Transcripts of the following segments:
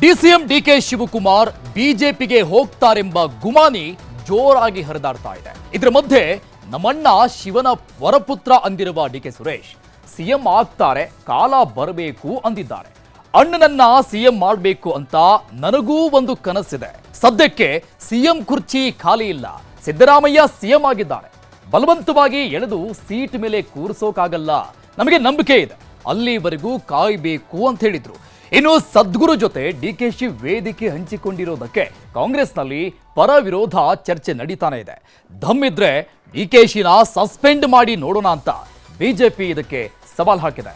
DCM DK Shivakumar ಬಿಜೆಪಿಗೆ ಹೋಗ್ತಾರೆಂಬ ಗುಮಾನಿ ಜೋರಾಗಿ ಹರಿದಾಡ್ತಾ ಇದೆ. ಇದರ ಮಧ್ಯೆ ನಮ್ಮಣ್ಣ ಶಿವನ ವರಪುತ್ರ ಅಂದಿರುವ ಡಿಕೆ ಸುರೇಶ್ ಸಿಎಂ ಆಗ್ತಾರೆ, ಕಾಲ ಬರಬೇಕು ಅಂದಿದ್ದಾರೆ. ಅಣ್ಣನನ್ನ ಸಿಎಂ ಮಾಡಬೇಕು ಅಂತ ನನಗೂ ಒಂದು ಕನಸಿದೆ. ಸದ್ಯಕ್ಕೆ ಸಿಎಂ ಕುರ್ಚಿ ಖಾಲಿ ಇಲ್ಲ. ಸಿದ್ದರಾಮಯ್ಯ ಸಿಎಂ ಆಗಿದ್ದಾರೆ. ಬಲವಂತವಾಗಿ ಎಳೆದು ಸೀಟ್ ಮೇಲೆ ಕೂರಿಸೋಕಾಗಲ್ಲ. ನಮಗೆ ನಂಬಿಕೆ ಇದೆ. ಅಲ್ಲಿವರೆಗೂ ಕಾಯ್ಬೇಕು ಅಂತ ಹೇಳಿದ್ರು. ಇನ್ನು ಸದ್ಗುರು ಜೊತೆ ಡಿ ಕೆ ಶಿ ವೇದಿಕೆ ಹಂಚಿಕೊಂಡಿರೋದಕ್ಕೆ ಕಾಂಗ್ರೆಸ್ನಲ್ಲಿ ಪರ ವಿರೋಧ ಚರ್ಚೆ ನಡೀತಾನೆ ಇದೆ. ದಮ್ಮಿದ್ರೆ ಡಿಕೆಶಿನ ಸಸ್ಪೆಂಡ್ ಮಾಡಿ ನೋಡೋಣ ಅಂತ ಬಿಜೆಪಿ ಇದಕ್ಕೆ ಸವಾಲ್ ಹಾಕಿದೆ.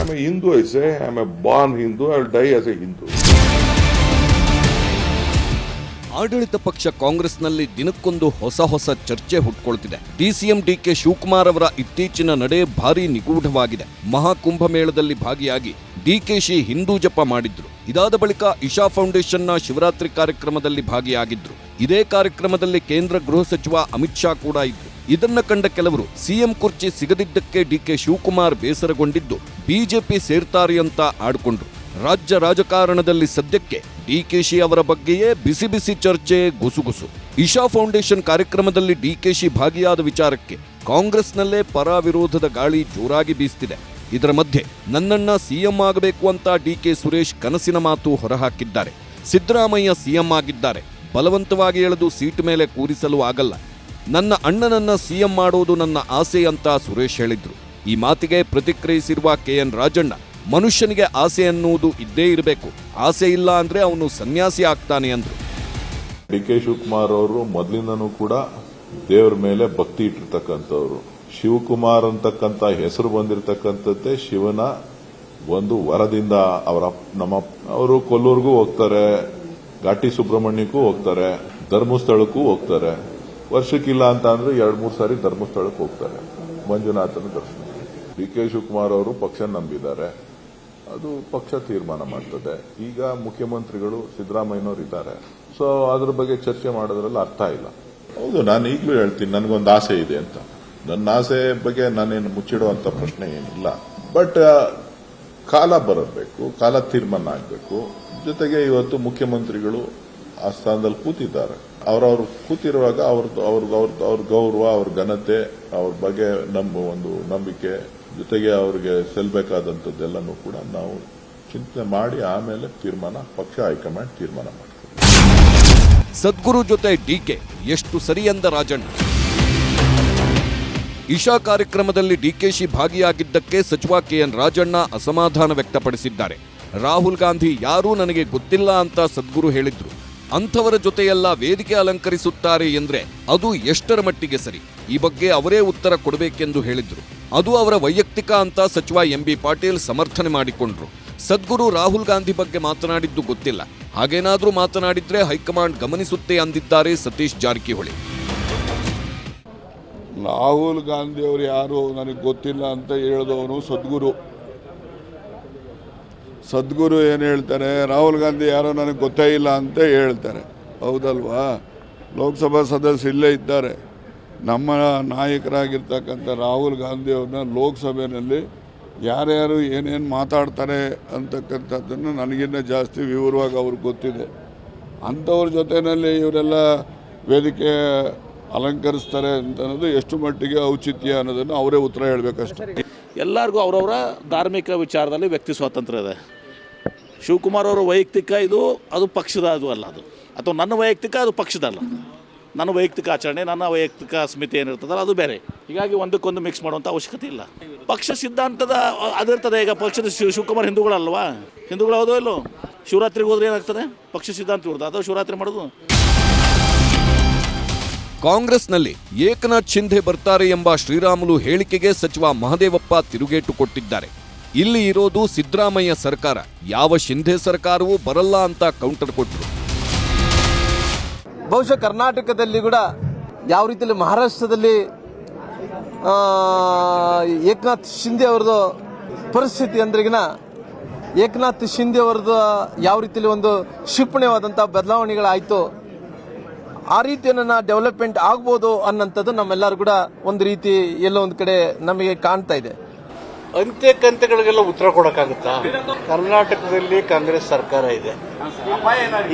I'm a ಆಡಳಿತ ಪಕ್ಷ ಕಾಂಗ್ರೆಸ್ನಲ್ಲಿ ದಿನಕ್ಕೊಂದು ಹೊಸ ಹೊಸ ಚರ್ಚೆ ಹುಟ್ಕೊಳ್ತಿದೆ. ಡಿಸಿಎಂ ಡಿಕೆ ಶಿವಕುಮಾರ್ ಅವರ ಇತ್ತೀಚಿನ ನಡೆ ಭಾರಿ ನಿಗೂಢವಾಗಿದೆ. ಮಹಾಕುಂಭಮೇಳದಲ್ಲಿ ಭಾಗಿಯಾಗಿ ಡಿಕೆಶಿ ಹಿಂದೂ ಜಪ ಮಾಡಿದ್ರು. ಇದಾದ ಬಳಿಕ ಇಶಾ ಫೌಂಡೇಶನ್ನ ಶಿವರಾತ್ರಿ ಕಾರ್ಯಕ್ರಮದಲ್ಲಿ ಭಾಗಿಯಾಗಿದ್ರು. ಇದೇ ಕಾರ್ಯಕ್ರಮದಲ್ಲಿ ಕೇಂದ್ರ ಗೃಹ ಸಚಿವ ಅಮಿತ್ ಶಾ ಕೂಡ ಇದ್ರು. ಇದನ್ನ ಕಂಡ ಕೆಲವರು ಸಿಎಂ ಕುರ್ಚಿ ಸಿಗದಿದ್ದಕ್ಕೆ ಡಿಕೆ ಶಿವಕುಮಾರ್ ಬೇಸರಗೊಂಡಿದ್ದು, ಬಿಜೆಪಿ ಸೇರ್ತಾರೆ ಅಂತ ಆಡ್ಕೊಂಡ್ರು. ರಾಜ್ಯ ರಾಜಕಾರಣದಲ್ಲಿ ಸದ್ಯಕ್ಕೆ ಡಿಕೆಶಿ ಅವರ ಬಗ್ಗೆಯೇ ಬಿಸಿ ಬಿಸಿ ಚರ್ಚೆ ಗುಸುಗುಸು. ಇಶಾ ಫೌಂಡೇಶನ್ ಕಾರ್ಯಕ್ರಮದಲ್ಲಿ ಡಿಕೆಶಿ ಭಾಗಿಯಾದ ವಿಚಾರಕ್ಕೆ ಕಾಂಗ್ರೆಸ್ನಲ್ಲೇ ಪರ ವಿರೋಧದ ಗಾಳಿ ಜೋರಾಗಿ ಬೀಸ್ತಿದೆ. ಇದರ ಮಧ್ಯೆ ನನ್ನನ್ನ ಸಿಎಂ ಆಗಬೇಕು ಅಂತ ಡಿಕೆ ಸುರೇಶ್ ಕನಸಿನ ಮಾತು ಹೊರಹಾಕಿದ್ದಾರೆ. ಸಿದ್ದರಾಮಯ್ಯ ಸಿಎಂ ಆಗಿದ್ದಾರೆ. ಬಲವಂತವಾಗಿ ಎಳೆದು ಸೀಟ್ ಮೇಲೆ ಕೂರಿಸಲು ಆಗಲ್ಲ. ನನ್ನ ಅಣ್ಣನನ್ನ ಸಿಎಂ ಮಾಡೋದು ನನ್ನ ಆಸೆ ಅಂತ ಸುರೇಶ್ ಹೇಳಿದ್ರು. ಈ ಮಾತಿಗೆ ಪ್ರತಿಕ್ರಿಯಿಸಿರುವ ಕೆಎನ್ ರಾಜಣ್ಣ ಮನುಷ್ಯನಿಗೆ ಆಸೆ ಅನ್ನುವುದು ಇದ್ದೇ ಇರಬೇಕು. ಆಸೆ ಇಲ್ಲ ಅಂದ್ರೆ ಅವನು ಸನ್ಯಾಸಿ ಆಗ್ತಾನೆ ಅಂದ್ರು. ಡಿ ಕೆ ಶಿವಕುಮಾರ್ ಅವರು ಮೊದಲಿಂದನೂ ಕೂಡ ದೇವರ ಮೇಲೆ ಭಕ್ತಿ ಇಟ್ಟಿರ್ತಕ್ಕಂಥವ್ರು. ಶಿವಕುಮಾರ್ ಅಂತಕ್ಕಂಥ ಹೆಸರು ಬಂದಿರತಕ್ಕಂಥದ್ದೇ ಶಿವನ ಒಂದು ವರದಿಂದ ಅವರ ನಮ್ಮ ಅವರು ಕೊಲ್ಲೂರ್ಗೂ ಹೋಗ್ತಾರೆ, ಘಾಟಿ ಸುಬ್ರಹ್ಮಣ್ಯಕ್ಕೂ ಹೋಗ್ತಾರೆ, ಧರ್ಮಸ್ಥಳಕ್ಕೂ ಹೋಗ್ತಾರೆ. ವರ್ಷಕ್ಕಿಲ್ಲ ಅಂತ ಅಂದ್ರೆ ಎರಡ್ ಮೂರು ಸಾರಿ ಧರ್ಮಸ್ಥಳಕ್ಕೆ ಹೋಗ್ತಾರೆ. ಮಂಜುನಾಥನ ದರ್ಶನ. ಡಿ ಕೆ ಶಿವಕುಮಾರ್ ಅವರು ಪಕ್ಷ ನಂಬಿದ್ದಾರೆ. ಅದು ಪಕ್ಷ ತೀರ್ಮಾನ ಮಾಡ್ತದೆ. ಈಗ ಮುಖ್ಯಮಂತ್ರಿಗಳು ಸಿದ್ದರಾಮಯ್ಯನವರು ಇದ್ದಾರೆ ಸೊ ಅದ್ರ ಬಗ್ಗೆ ಚರ್ಚೆ ಮಾಡೋದ್ರಲ್ಲಿ ಅರ್ಥ ಇಲ್ಲ. ಹೌದು, ನಾನು ಈಗಲೂ ಹೇಳ್ತೀನಿ, ನನಗೊಂದು ಆಸೆ ಇದೆ ಅಂತ. ನನ್ನ ಆಸೆ ಬಗ್ಗೆ ನಾನೇನು ಮುಚ್ಚಿಡುವಂತ ಪ್ರಶ್ನೆ ಏನಿಲ್ಲ. ಬಟ್ ಕಾಲ ಬರಬೇಕು, ಕಾಲ ತೀರ್ಮಾನ ಆಗಬೇಕು. ಜೊತೆಗೆ ಇವತ್ತು ಮುಖ್ಯಮಂತ್ರಿಗಳು ಆ ಸ್ಥಾನದಲ್ಲಿ ಕೂತಿದ್ದಾರೆ. ಅವರವ್ರು ಕೂತಿರುವಾಗ ಅವ್ರದ್ದು ಅವ್ರಿಗೆ ಅವ್ರದ್ದು ಅವ್ರ ಗೌರವ, ಅವ್ರ ಘನತೆ, ಅವ್ರ ಬಗ್ಗೆ ನಮ್ಮ ಒಂದು ನಂಬಿಕೆ ಜೊತೆಗೆ ಅವರಿಗೆ ಸಲ್ಬೇಕಾದಂಥದ್ದೆಲ್ಲನೂ ಕೂಡ ನಾವು ಚಿಂತನೆ ಮಾಡಿ ಆಮೇಲೆ ತೀರ್ಮಾನ, ಪಕ್ಷ ಹೈಕಮಾಂಡ್ ತೀರ್ಮಾನ ಮಾಡ್ತೀವಿ ಸದ್ಗುರು ಜೊತೆ ಡಿಕೆ ಎಷ್ಟು ಸರಿ ಎಂದ ರಾಜಣ್ಣ? ಇಶಾ ಕಾರ್ಯಕ್ರಮದಲ್ಲಿ ಡಿಕೆಶಿ ಭಾಗಿಯಾಗಿದ್ದಕ್ಕೆ ಸಚಿವ ಕೆಎನ್ ರಾಜಣ್ಣ ಅಸಮಾಧಾನ ವ್ಯಕ್ತಪಡಿಸಿದ್ದಾರೆ. ರಾಹುಲ್ ಗಾಂಧಿ ಯಾರೂ ನನಗೆ ಗೊತ್ತಿಲ್ಲ ಅಂತ ಸದ್ಗುರು ಹೇಳಿದ್ರು. ಅಂಥವರ ಜೊತೆಯೆಲ್ಲ ವೇದಿಕೆ ಅಲಂಕರಿಸುತ್ತಾರೆ ಎಂದ್ರೆ ಅದು ಎಷ್ಟರ ಮಟ್ಟಿಗೆ ಸರಿ? ಈ ಬಗ್ಗೆ ಅವರೇ ಉತ್ತರ ಕೊಡಬೇಕೆಂದು ಹೇಳಿದ್ರು. ಅದು ಅವರ ವೈಯಕ್ತಿಕ ಅಂತ ಸಚಿವ ಎಂಬಿ ಪಾಟೀಲ್ ಸಮರ್ಥನೆ ಮಾಡಿಕೊಂಡ್ರು. ಸದ್ಗುರು ರಾಹುಲ್ ಗಾಂಧಿ ಬಗ್ಗೆ ಮಾತನಾಡಿದ್ದು ಗೊತ್ತಿಲ್ಲ. ಹಾಗೇನಾದರೂ ಮಾತನಾಡಿದ್ರೆ ಹೈಕಮಾಂಡ್ ಗಮನಿಸುತ್ತೆ ಅಂದಿದ್ದಾರೆ ಸತೀಶ್ ಜಾರಕಿಹೊಳಿ. ರಾಹುಲ್ ಗಾಂಧಿ ಅವರು ಯಾರು? ನನಗೆ ಗೊತ್ತಿಲ್ಲ ಅಂತ ಹೇಳಿದವನು ಸದ್ಗುರು. ಸದ್ಗುರು ಏನು ಹೇಳ್ತಾರೆ? ರಾಹುಲ್ ಗಾಂಧಿ ಯಾರೋ ನನಗೆ ಗೊತ್ತೇ ಇಲ್ಲ ಅಂತ ಹೇಳ್ತಾರೆ. ಹೌದಲ್ವಾ? ಲೋಕಸಭಾ ಸದಸ್ಯ ಇಲ್ಲೇ ಇದ್ದಾರೆ. ನಮ್ಮ ನಾಯಕರಾಗಿರ್ತಕ್ಕಂಥ ರಾಹುಲ್ ಗಾಂಧಿ ಅವ್ರನ್ನ ಲೋಕಸಭೆಯಲ್ಲಿ ಯಾರ್ಯಾರು ಏನೇನು ಮಾತಾಡ್ತಾರೆ ಅಂತಕ್ಕಂಥದ್ದನ್ನು ನನಗಿನ್ನ ಜಾಸ್ತಿ ವಿವರವಾಗಿ ಅವ್ರಿಗೆ ಗೊತ್ತಿದೆ. ಅಂಥವ್ರ ಜೊತೆಯಲ್ಲಿ ಇವರೆಲ್ಲ ವೇದಿಕೆ ಅಲಂಕರಿಸ್ತಾರೆ ಅಂತ ಅನ್ನೋದು ಎಷ್ಟು ಮಟ್ಟಿಗೆ ಔಚಿತ್ಯ ಅನ್ನೋದನ್ನು ಅವರೇ ಉತ್ತರ ಹೇಳಬೇಕಷ್ಟೇ. ಎಲ್ಲರಿಗೂ ಅವರವರ ಧಾರ್ಮಿಕ ವಿಚಾರದಲ್ಲಿ ವ್ಯಕ್ತಿ ಸ್ವಾತಂತ್ರ್ಯ ಇದೆ. ಶಿವಕುಮಾರ್ ಅವರ ವೈಯಕ್ತಿಕ ಇದು, ಅದು ಪಕ್ಷದ ಅದು ಅಲ್ಲ ಅದು. ಅಥವಾ ನನ್ನ ವೈಯಕ್ತಿಕ, ಅದು ಪಕ್ಷದಲ್ಲ ನನ್ನ ವೈಯಕ್ತಿಕ ಆಚರಣೆ, ನನ್ನ ವೈಯಕ್ತಿಕ ಸ್ಮಿತಿ ಏನಿರ್ತದಲ್ಲ, ಅದು ಬೇರೆ. ಹೀಗಾಗಿ ಒಂದಕ್ಕೊಂದು ಮಿಕ್ಸ್ ಮಾಡುವಂಥ ಅವಶ್ಯಕತೆ ಇಲ್ಲ. ಪಕ್ಷ ಸಿದ್ಧಾಂತದ, ಅದಿರ್ತದೆ. ಈಗ ಪಕ್ಷದ ಶಿವ, ಶಿವಕುಮಾರ್ ಹಿಂದೂಗಳಲ್ವಾ? ಹಿಂದೂಗಳು ಹೌದೋ ಇಲ್ಲೋ? ಶಿವರಾತ್ರಿಗೆ ಹೋದ್ರೆ ಏನಾಗ್ತದೆ? ಪಕ್ಷ ಸಿದ್ಧಾಂತ ಇವ್ರದ್ದು ಅದು ಶಿವರಾತ್ರಿ ಮಾಡೋದು ಕಾಂಗ್ರೆಸ್ನಲ್ಲಿ ಏಕನಾಥ್ ಶಿಂಧೆ ಬರ್ತಾರೆ ಎಂಬ ಶ್ರೀರಾಮುಲು ಹೇಳಿಕೆಗೆ ಸಚಿವ ಮಹದೇವಪ್ಪ ತಿರುಗೇಟು ಕೊಟ್ಟಿದ್ದಾರೆ. ಇಲ್ಲಿ ಇರೋದು ಸಿದ್ದರಾಮಯ್ಯ ಸರ್ಕಾರ. ಯಾವ ಶಿಂಧೆ ಸರ್ಕಾರವೂ ಬರಲ್ಲ ಅಂತ ಕೌಂಟರ್. ಕೊಟ್ಟರು ಬಹುಶಃ ಕರ್ನಾಟಕದಲ್ಲಿ ಕೂಡ ಯಾವ ರೀತಿಯಲ್ಲಿ ಮಹಾರಾಷ್ಟ್ರದಲ್ಲಿ ಏಕನಾಥ್ ಶಿಂಧೆ ಅವರದು ಪರಿಸ್ಥಿತಿ ಅಂದ್ರೆಗಿನ ಏಕನಾಥ್ ಶಿಂಧೆ ಅವರದು ಯಾವ ರೀತಿಯಲ್ಲಿ ಒಂದು ಕ್ಷಿಪಣಿಯಾದಂಥ ಬದಲಾವಣೆಗಳಾಯಿತು. ಆ ರೀತಿಯನ್ನ ಡೆವಲಪ್ಮೆಂಟ್ ಆಗ್ಬೋದು ಅನ್ನೋಂಥದ್ದು ನಮ್ಮೆಲ್ಲರೂ ಕೂಡ ಒಂದು ರೀತಿ ಎಲ್ಲೋ ಒಂದು ಕಡೆ ನಮಗೆ ಕಾಣ್ತಾ ಇದೆ. ಅಂತ್ಯ ಕಂತೆಗಳಿಗೆಲ್ಲ ಉತ್ತರ ಕೊಡಕ್ಕಾಗುತ್ತಾ? ಕರ್ನಾಟಕದಲ್ಲಿ ಕಾಂಗ್ರೆಸ್ ಸರ್ಕಾರ ಇದೆ.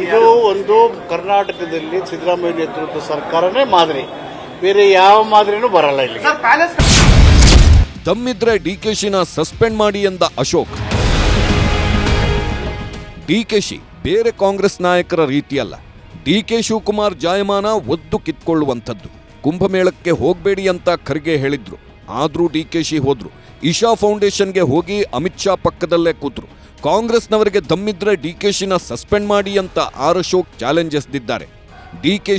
ಇದು ಒಂದು ಕರ್ನಾಟಕದಲ್ಲಿ ಸಿದ್ದರಾಮಯ್ಯ ನೇತೃತ್ವದ ಸರ್ಕಾರನೇ ಮಾದರಿ. ಬೇರೆ ಯಾವ ಮಾದರಿನೂ ಬರಲ್ಲ ಇಲ್ಲಿ. ದಮ್ಮಿದ್ರೆ ಡಿಕೆಶಿನ ಸಸ್ಪೆಂಡ್ ಮಾಡಿ ಎಂದ ಅಶೋಕ್. ಡಿಕೆಶಿ ಬೇರೆ ಕಾಂಗ್ರೆಸ್ ನಾಯಕರ ರೀತಿಯಲ್ಲ. ಡಿಕೆ ಶಿವಕುಮಾರ್ ಜಾಯಮಾನ ಒದ್ದು ಕಿತ್ಕೊಳ್ಳುವಂಥದ್ದು. ಕುಂಭಮೇಳಕ್ಕೆ ಹೋಗಬೇಡಿ ಅಂತ ಖರ್ಗೆ ಹೇಳಿದ್ರು. ಕೆ ಡಿಕೆಶಿ ಹೋದ್ರು. ಇಶಾ ಫೌಂಡೇಶನ್ಗೆ ಹೋಗಿ ಅಮಿತ್ ಶಾ ಪಕ್ಕದಲ್ಲೇ ಕೂತರು. ಕಾಂಗ್ರೆಸ್ನವರಿಗೆ ದಮ್ಮಿದ್ರೆ ಡಿಕೆಶಿನ ಸಸ್ಪೆಂಡ್ ಮಾಡಿ ಅಂತ ಆರ್ ಅಶೋಕ್ ಚಾಲೆಂಜ್ ಎಸ್ದಿದ್ದಾರೆ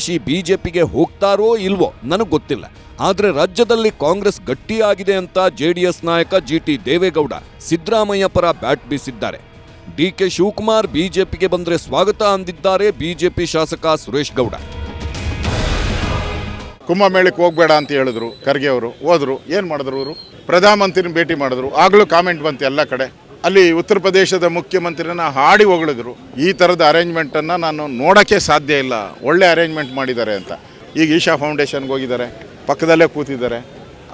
ಶಿ ಬಿಜೆಪಿಗೆ ಹೋಗ್ತಾರೋ ಇಲ್ವೋ ನನಗೆ ಗೊತ್ತಿಲ್ಲ. ಆದರೆ ರಾಜ್ಯದಲ್ಲಿ ಕಾಂಗ್ರೆಸ್ ಗಟ್ಟಿಯಾಗಿದೆ ಅಂತ ಜೆ ಡಿ ಎಸ್ ನಾಯಕ ಜಿ ಟಿ ದೇವೇಗೌಡ ಸಿದ್ದರಾಮಯ್ಯ ಪರ ಬ್ಯಾಟ್ ಬೀಸಿದ್ದಾರೆ. ಡಿ ಕೆ ಶಿವಕುಮಾರ್ ಬಿಜೆಪಿಗೆ ಬಂದರೆ ಸ್ವಾಗತ ಅಂದಿದ್ದಾರೆ ಬಿಜೆಪಿ ಶಾಸಕ ಸುರೇಶ್ ಗೌಡ. ಕುಂಭಮೇಳಕ್ಕೆ ಹೋಗ್ಬೇಡ ಅಂತ ಹೇಳಿದ್ರು ಖರ್ಗೆ ಅವರು. ಹೋದರು. ಏನು ಮಾಡಿದ್ರು ಅವರು ಪ್ರಧಾನಮಂತ್ರಿನ ಭೇಟಿ ಮಾಡಿದ್ರು. ಆಗಲೂ ಕಾಮೆಂಟ್ ಬಂತು ಎಲ್ಲ ಕಡೆ. ಅಲ್ಲಿ ಉತ್ತರ ಪ್ರದೇಶದ ಮುಖ್ಯಮಂತ್ರಿನ ಹಾಡಿ ಹೊಗಳಿದ್ರು. ಈ ಥರದ ಅರೇಂಜ್ಮೆಂಟನ್ನು ನಾನು ನೋಡೋಕ್ಕೆ ಸಾಧ್ಯ ಇಲ್ಲ. ಒಳ್ಳೆ ಅರೇಂಜ್ಮೆಂಟ್ ಮಾಡಿದ್ದಾರೆ ಅಂತ. ಈಗ ಈಶಾ ಫೌಂಡೇಶನ್ಗೆ ಹೋಗಿದ್ದಾರೆ. ಪಕ್ಕದಲ್ಲೇ ಕೂತಿದ್ದಾರೆ.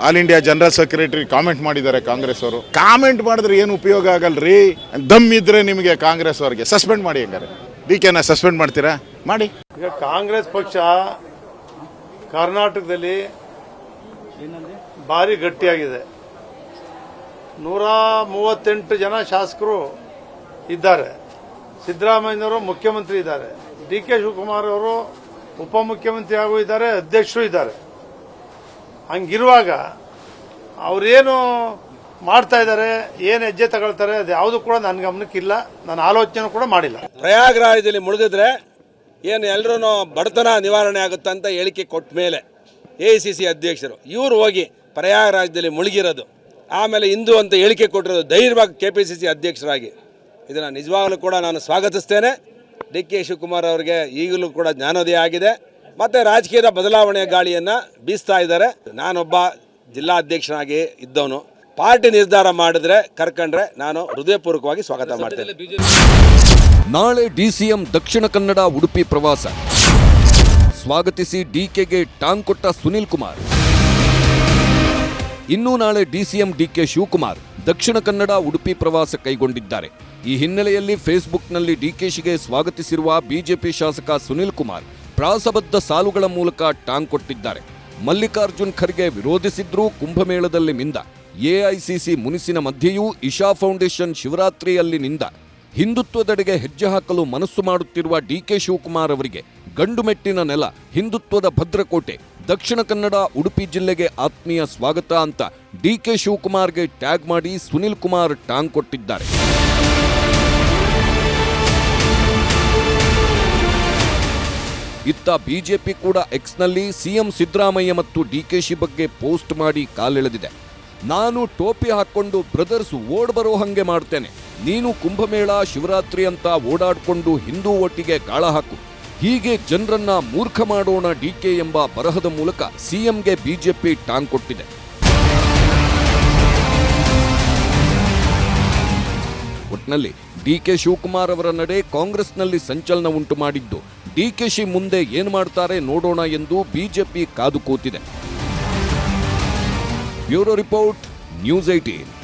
All India general secretary comment ಮಾಡಿದ್ದಾರೆ ಕಾಂಗ್ರೆಸ್ ಅವರು. ಕಾಮೆಂಟ್ ಮಾಡಿದ್ರೆ ಏನು ಉಪಯೋಗ ಆಗಲ್ರಿ? ದಮ್ ಇದ್ರೆ ನಿಮಗೆ ಕಾಂಗ್ರೆಸ್ ಅವರಿಗೆ. ಸಸ್ಪೆಂಡ್ ಮಾಡಿ ಹಂಗಾರೆ. ಡಿ ಕೆನ ಸಸ್ಪೆಂಡ್ ಮಾಡ್ತೀರಾ? ಮಾಡಿ. ಈಗ ಕಾಂಗ್ರೆಸ್ ಪಕ್ಷ ಕರ್ನಾಟಕದಲ್ಲಿ ಭಾರಿ ಗಟ್ಟಿಯಾಗಿದೆ. ನೂರ ಮೂವತ್ತೆಂಟು ಜನ ಶಾಸಕರು ಇದ್ದಾರೆ. ಸಿದ್ದರಾಮಯ್ಯನವರು ಮುಖ್ಯಮಂತ್ರಿ ಇದ್ದಾರೆ. ಡಿ ಕೆ ಶಿವಕುಮಾರ್ ಅವರು ಉಪಮುಖ್ಯಮಂತ್ರಿ ಹಾಗೂ ಇದ್ದಾರೆ ಅಧ್ಯಕ್ಷರು ಇದ್ದಾರೆ. ಹಂಗಿರುವಾಗ ಅವರೇನು ಮಾಡ್ತಾ ಇದ್ದಾರೆ ಏನು ಹೆಜ್ಜೆ ತಗೊಳ್ತಾರೆ ಅದು ಯಾವುದು ಕೂಡ ನನ್ನ ಗಮನಕ್ಕಿಲ್ಲ ನಾನು ಆಲೋಚನೆ ಕೂಡ ಮಾಡಿಲ್ಲ. ಪ್ರಯಾಗರಾಜದಲ್ಲಿ ಮುಳುಗಿದ್ರೆ ಏನು ಎಲ್ಲರೂ ಬಡತನ ನಿವಾರಣೆ ಆಗುತ್ತೆ ಅಂತ ಹೇಳಿಕೆ ಕೊಟ್ಟ ಮೇಲೆ ಎ ಸಿ ಸಿ ಅಧ್ಯಕ್ಷರು, ಇವರು ಹೋಗಿ ಪ್ರಯಾಗರಾಜದಲ್ಲಿ ಮುಳುಗಿರೋದು. ಆಮೇಲೆ ಹಿಂದೂ ಅಂತ ಹೇಳಿಕೆ ಕೊಟ್ಟಿರೋದು ಧೈರ್ಯವಾಗಿ ಕೆ ಪಿ ಸಿ ಸಿ ಅಧ್ಯಕ್ಷರಾಗಿ. ಇದನ್ನು ನಿಜವಾಗಲೂ ಕೂಡ ನಾನು ಸ್ವಾಗತಿಸ್ತೇನೆ. ಡಿ ಕೆ ಶಿವಕುಮಾರ್ ಅವರಿಗೆ ಈಗಲೂ ಕೂಡ ಜ್ಞಾನೋದಯ ಆಗಿದೆ. ಮತ್ತು ರಾಜಕೀಯದ ಬದಲಾವಣೆಯ ಗಾಳಿಯನ್ನು ಬೀಸ್ತಾ ಇದ್ದಾರೆ. ನಾನೊಬ್ಬ ಜಿಲ್ಲಾಧ್ಯಕ್ಷನಾಗಿ ಇದ್ದವನು. ಪಾರ್ಟಿ ನಿರ್ಧಾರ ಮಾಡಿದ್ರೆ ಕರ್ಕಂಡ್ರೆ ನಾನು ಹೃದಯಪೂರ್ವಕವಾಗಿ ಸ್ವಾಗತ ಮಾಡ್ತೇನೆ. ನಾಳೆ ಡಿಸಿಎಂ ದಕ್ಷಿಣ ಕನ್ನಡ ಉಡುಪಿ ಪ್ರವಾಸ. ಸ್ವಾಗತಿಸಿ ಡಿಕೆಗೆ ಟಾಂಗ್ ಕೊಟ್ಟ ಸುನಿಲ್ ಕುಮಾರ್. ಇನ್ನು ನಾಳೆ ಡಿಸಿಎಂ ಡಿಕೆ ಶಿವಕುಮಾರ್ ದಕ್ಷಿಣ ಕನ್ನಡ ಉಡುಪಿ ಪ್ರವಾಸ ಕೈಗೊಂಡಿದ್ದಾರೆ. ಈ ಹಿನ್ನೆಲೆಯಲ್ಲಿ ಫೇಸ್ಬುಕ್ನಲ್ಲಿ ಡಿಕೆಶಿಗೆ ಸ್ವಾಗತಿಸಿರುವ ಬಿಜೆಪಿ ಶಾಸಕ ಸುನಿಲ್ ಕುಮಾರ್ ಪ್ರಾಸಬದ್ಧ ಸಾಲುಗಳ ಮೂಲಕ ಟಾಂಗ್ ಕೊಟ್ಟಿದ್ದಾರೆ. ಮಲ್ಲಿಕಾರ್ಜುನ್ ಖರ್ಗೆ ವಿರೋಧಿಸಿದ್ರೂ ಕುಂಭಮೇಳದಲ್ಲಿ ಮಿಂದ. ಎಐಸಿಸಿ ಮುನಿಸಿನ ಮಧ್ಯೆಯೂ ಇಶಾ ಫೌಂಡೇಶನ್ ಶಿವರಾತ್ರಿಯಲ್ಲಿ ನಿಂದ ಹಿಂದುತ್ವದೆಡೆಗೆ ಹೆಜ್ಜೆ ಹಾಕಲು ಮನಸ್ಸು ಮಾಡುತ್ತಿರುವ ಡಿ ಕೆ ಶಿವಕುಮಾರ್ ಅವರಿಗೆ ಗಂಡುಮೆಟ್ಟಿನ ನೆಲ, ಹಿಂದುತ್ವದ ಭದ್ರಕೋಟೆ, ದಕ್ಷಿಣ ಕನ್ನಡ, ಉಡುಪಿ ಜಿಲ್ಲೆಗೆ ಆತ್ಮೀಯ ಸ್ವಾಗತ ಅಂತ ಡಿ ಕೆ ಶಿವಕುಮಾರ್ಗೆ ಟ್ಯಾಗ್ ಮಾಡಿ ಸುನಿಲ್ ಕುಮಾರ್ ಟಾಂಗ್ ಕೊಟ್ಟಿದ್ದಾರೆ. ಇತ್ತ ಬಿಜೆಪಿ ಕೂಡ ಎಕ್ಸ್ನಲ್ಲಿ ಸಿಎಂ ಸಿದ್ದರಾಮಯ್ಯ ಮತ್ತು ಡಿಕೆಶಿ ಬಗ್ಗೆ ಪೋಸ್ಟ್ ಮಾಡಿ ಕಾಲೆಳೆದಿದೆ. ನಾನು ಟೋಪಿ ಹಾಕೊಂಡು ಬ್ರದರ್ಸ್ ಓಡ್ ಬರೋ ಹಂಗೆ ಮಾಡ್ತೇನೆ. ನೀನು ಕುಂಭಮೇಳ, ಶಿವರಾತ್ರಿ ಅಂತ ಓಡಾಡ್ಕೊಂಡು ಹಿಂದೂ ಒಟ್ಟಿಗೆ ಗಾಳ ಹಾಕು. ಹೀಗೆ ಜನರನ್ನ ಮೂರ್ಖ ಮಾಡೋಣ ಡಿ ಕೆ ಎಂಬ ಬರಹದ ಮೂಲಕ ಸಿಎಂಗೆ ಬಿಜೆಪಿ ಟಾಂಗ್ ಕೊಟ್ಟಿದೆ. ಒಟ್ನಲ್ಲಿ ಡಿಕೆ ಶಿವಕುಮಾರ್ ಅವರ ನಡೆ ಕಾಂಗ್ರೆಸ್ನಲ್ಲಿ ಸಂಚಲನ ಉಂಟು ಮಾಡಿದ್ದು. ಡಿಕೆಶಿ ಮುಂದೆ ಏನು ಮಾಡ್ತಾರೆ ನೋಡೋಣ ಎಂದು ಬಿಜೆಪಿ ಕಾದು ಕೂತಿದೆ. Bureau report news eighteen